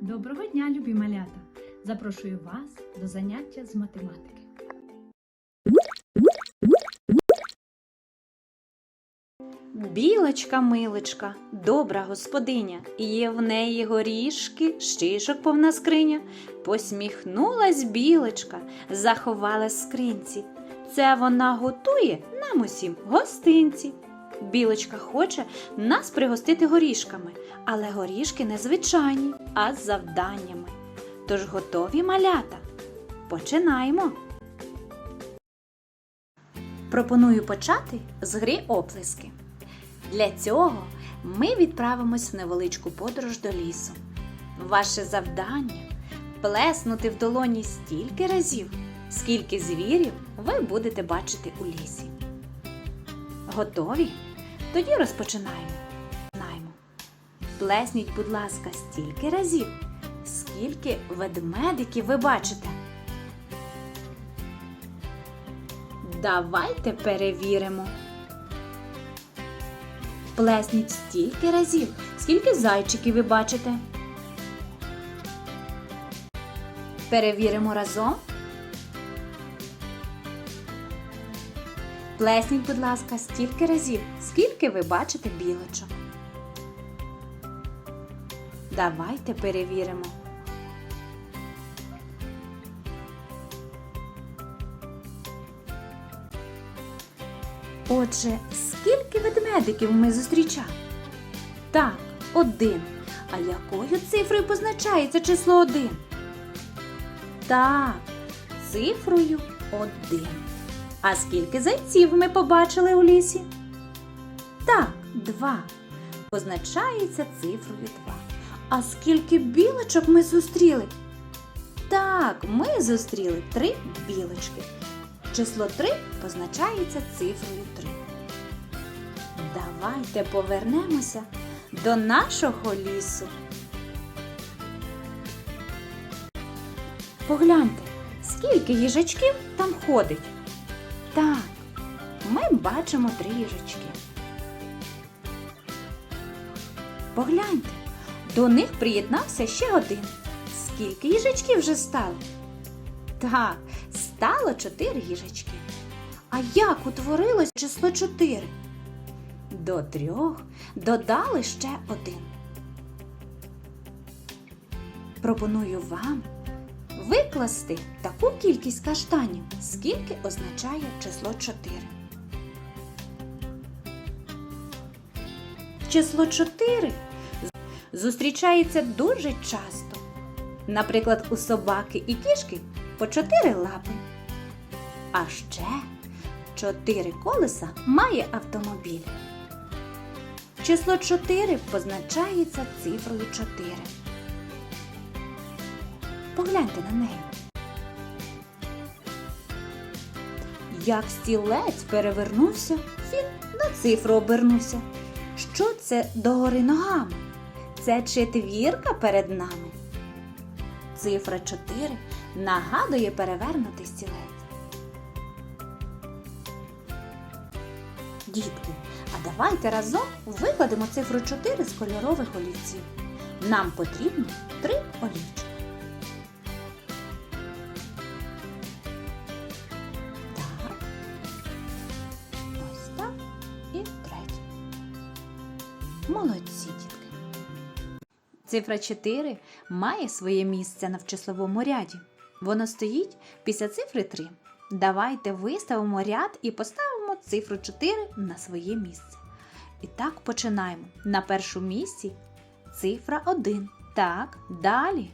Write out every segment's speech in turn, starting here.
Доброго дня, любі малята! Запрошую вас до заняття з математики. Білочка милочка, добра господиня, є в неї горішки, щишок повна скриня. Посміхнулась білочка, заховала скринці. Це вона готує нам усім гостинці. Білочка хоче нас пригостити горішками, але горішки не звичайні, а з завданнями. Тож готові малята. Починаємо. Пропоную почати з гри оплески. Для цього ми відправимось в невеличку подорож до лісу. Ваше завдання плеснути в долоні стільки разів, скільки звірів ви будете бачити у лісі. Готові? Тоді розпочинаємо. Починаємо. Плесніть, будь ласка, стільки разів, скільки ведмедиків ви бачите. Давайте перевіримо. Плесніть стільки разів, скільки зайчиків ви бачите. Перевіримо разом. Плесніть, будь ласка, стільки разів, скільки ви бачите білочок. Давайте перевіримо. Отже, скільки ведмедиків ми зустрічали? Так, один. А якою цифрою позначається число один? Так, цифрою один. А скільки зайців ми побачили у лісі? Так, два. Позначається цифрою два. А скільки білочок ми зустріли? Так, ми зустріли три білочки. Число 3 позначається цифрою 3. Давайте повернемося до нашого лісу. Погляньте, скільки їжачків там ходить. Так, ми бачимо три їжачки. Погляньте, до них приєднався ще один. Скільки їжачків вже стало? Так, стало чотири їжачки. А як утворилось число чотири? До трьох додали ще один. Пропоную вам викласти таку кількість каштанів, скільки означає число 4. Число 4 зустрічається дуже часто. Наприклад, у собаки і кішки по 4 лапи. А ще 4 колеса має автомобіль. Число 4 позначається цифрою 4. Погляньте на неї. Як стілець перевернувся, він на цифру обернувся. Що це догори ногами? Це четвірка перед нами. Цифра 4 нагадує перевернутий стілець. Дітки, а давайте разом викладемо цифру 4 з кольорових олівців. Нам потрібно три олівчики. Так. Ось так. І третій. Молодці. Цифра 4 має своє місце на числовому ряді. Воно стоїть після цифри 3. Давайте виставимо ряд і поставимо цифру 4 на своє місце. І так починаємо. На першому місці цифра 1. Так, далі.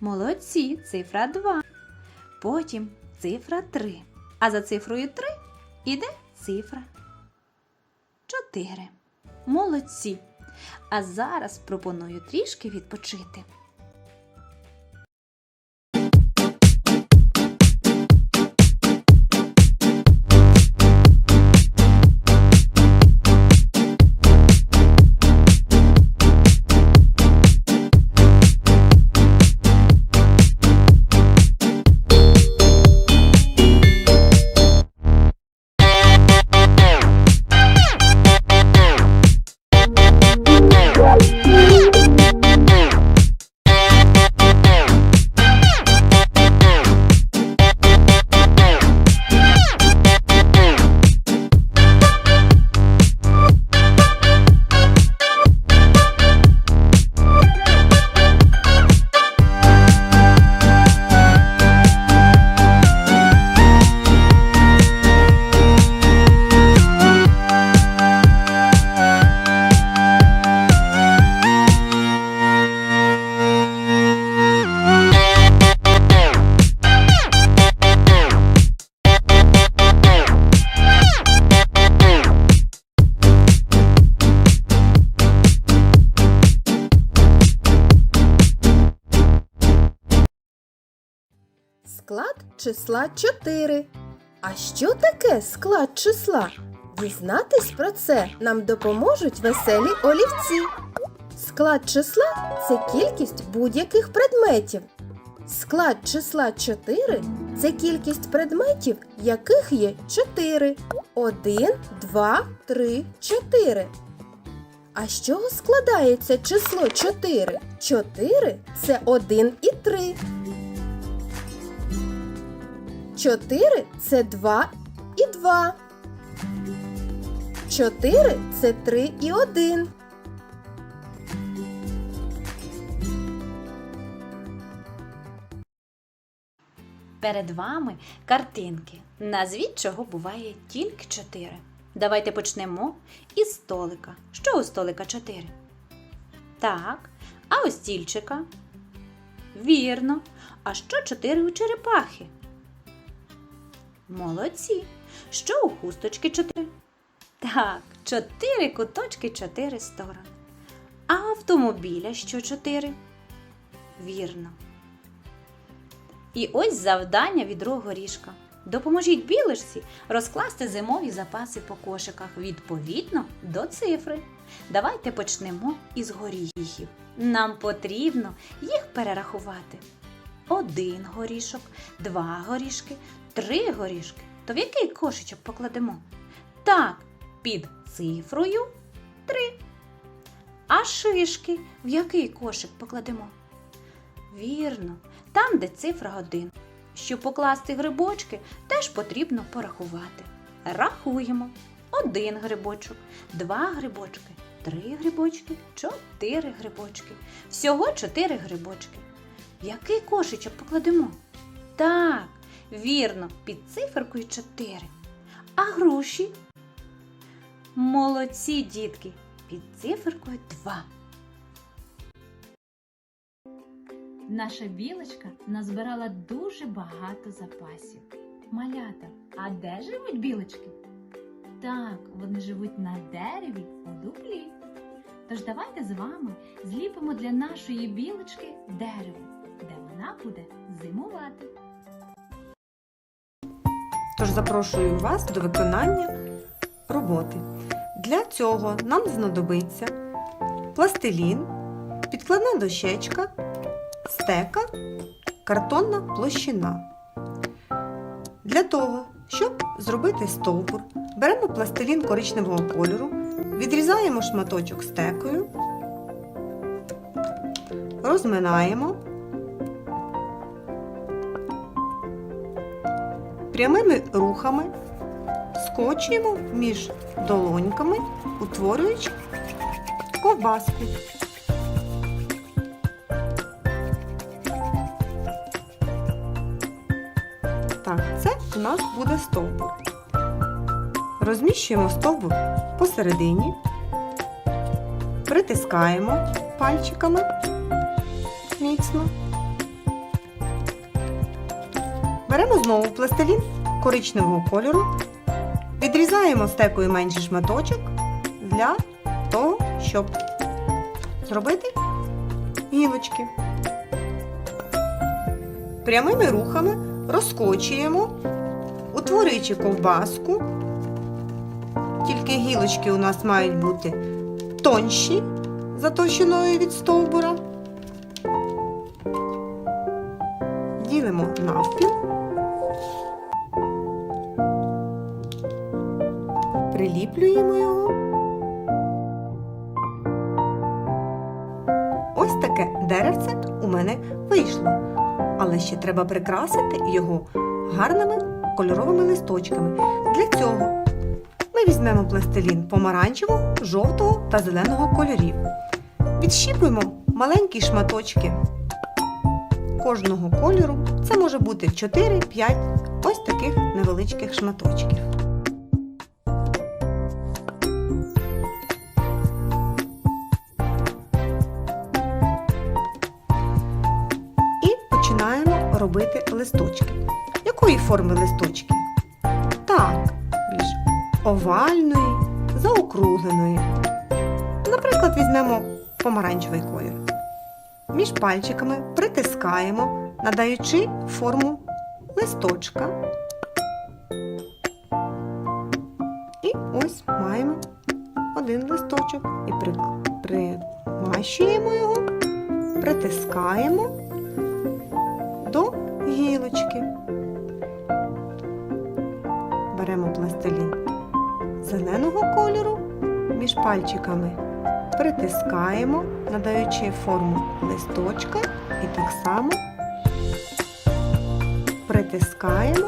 Молодці, цифра 2. Потім цифра 3. А за цифрою 3 іде цифра 4. Молодці. А зараз пропоную трішки відпочити. Числа 4. А що таке склад числа? Дізнатись про це нам допоможуть веселі олівці. Склад числа це кількість будь-яких предметів. Склад числа 4 це кількість предметів, яких є 4. 1, 2, 3, 4. А з чого складається число 4? 4 це 1 і 3. 4 це 2 і 2. 4 це 3 і 1. Перед вами картинки. Назвіть, чого буває тільки чотири. Давайте почнемо із столика. Що у столика чотири? Так. А у стільчика? Вірно. А що чотири у черепахи? Молодці. Що у хусточки чотири? Так, чотири куточки, чотири сторони. А автомобіля що чотири? Вірно. І ось завдання від другого ріжка. Допоможіть білочці розкласти зимові запаси по кошиках відповідно до цифри. Давайте почнемо із горіхів. Нам потрібно їх перерахувати. Один горішок, два горішки, три горішки. То в який кошичок покладемо? Так, під цифрою три. А шишки в який кошик покладемо? Вірно, там, де цифра 1. Щоб покласти грибочки, теж потрібно порахувати. Рахуємо. Один грибочок, два грибочки, три грибочки, чотири грибочки. Всього чотири грибочки. Який кошичок покладемо? Так, вірно, під циферкою 4. А груші? Молодці, дітки, під циферкою 2. Наша білочка назбирала дуже багато запасів. Малята, а де живуть білочки? Так, вони живуть на дереві у дуплі. Тож давайте з вами зліпимо для нашої білочки дерево, де вона буде зимувати. Тож запрошую вас до виконання роботи. Для цього нам знадобиться пластилін, підкладна дощечка, стека, картонна площина. Для того, щоб зробити стовбур, беремо пластилін коричневого кольору, відрізаємо шматочок стекою, розминаємо. Прямими рухами скочуємо між долоньками, утворюючи ковбаски. Так, це у нас буде стовбур. Розміщуємо стовбур посередині, притискаємо пальчиками міцно. Беремо знову пластилін коричневого кольору, відрізаємо стекою менший шматочок для того, щоб зробити гілочки. Прямими рухами розкочуємо, утворюючи ковбаску. Тільки гілочки у нас мають бути тонші за товщиною від стовбура. Ділимо навпіл. Приліплюємо його. Ось таке деревце у мене вийшло. Але ще треба прикрасити його гарними кольоровими листочками. Для цього ми візьмемо пластилін помаранчевого, жовтого та зеленого кольорів. Відщіпуємо маленькі шматочки кожного кольору. Це може бути 4-5 ось таких невеличких шматочків. Робити листочки. Якої форми листочки? Так, більш овальної, заокругленої. Наприклад, візьмемо помаранчевий колір. Між пальчиками притискаємо, надаючи форму листочка. І ось маємо один листочок і примащуємо його, притискаємо до гілочки. Беремо пластилін зеленого кольору між пальчиками, притискаємо, надаючи форму листочка і так само притискаємо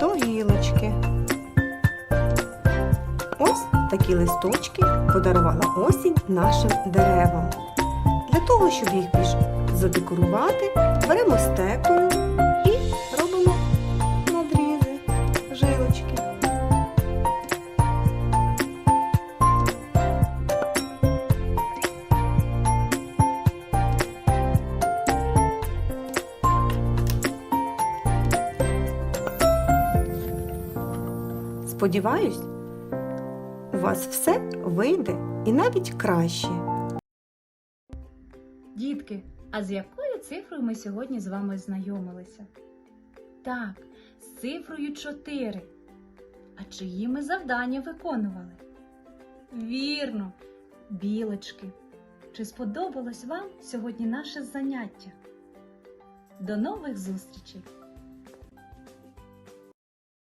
до гілочки. Ось такі листочки подарувала осінь нашим деревам. Для того, щоб їх більш задекорувати, беремо стеклою і робимо надрізи, жилочки. Сподіваюсь, у вас все вийде і навіть краще. Дітки, а з якою цифрою ми сьогодні з вами знайомилися? Так, з цифрою 4. А чиї ми завдання виконували? Вірно, білочки. Чи сподобалось вам сьогодні наше заняття? До нових зустрічей!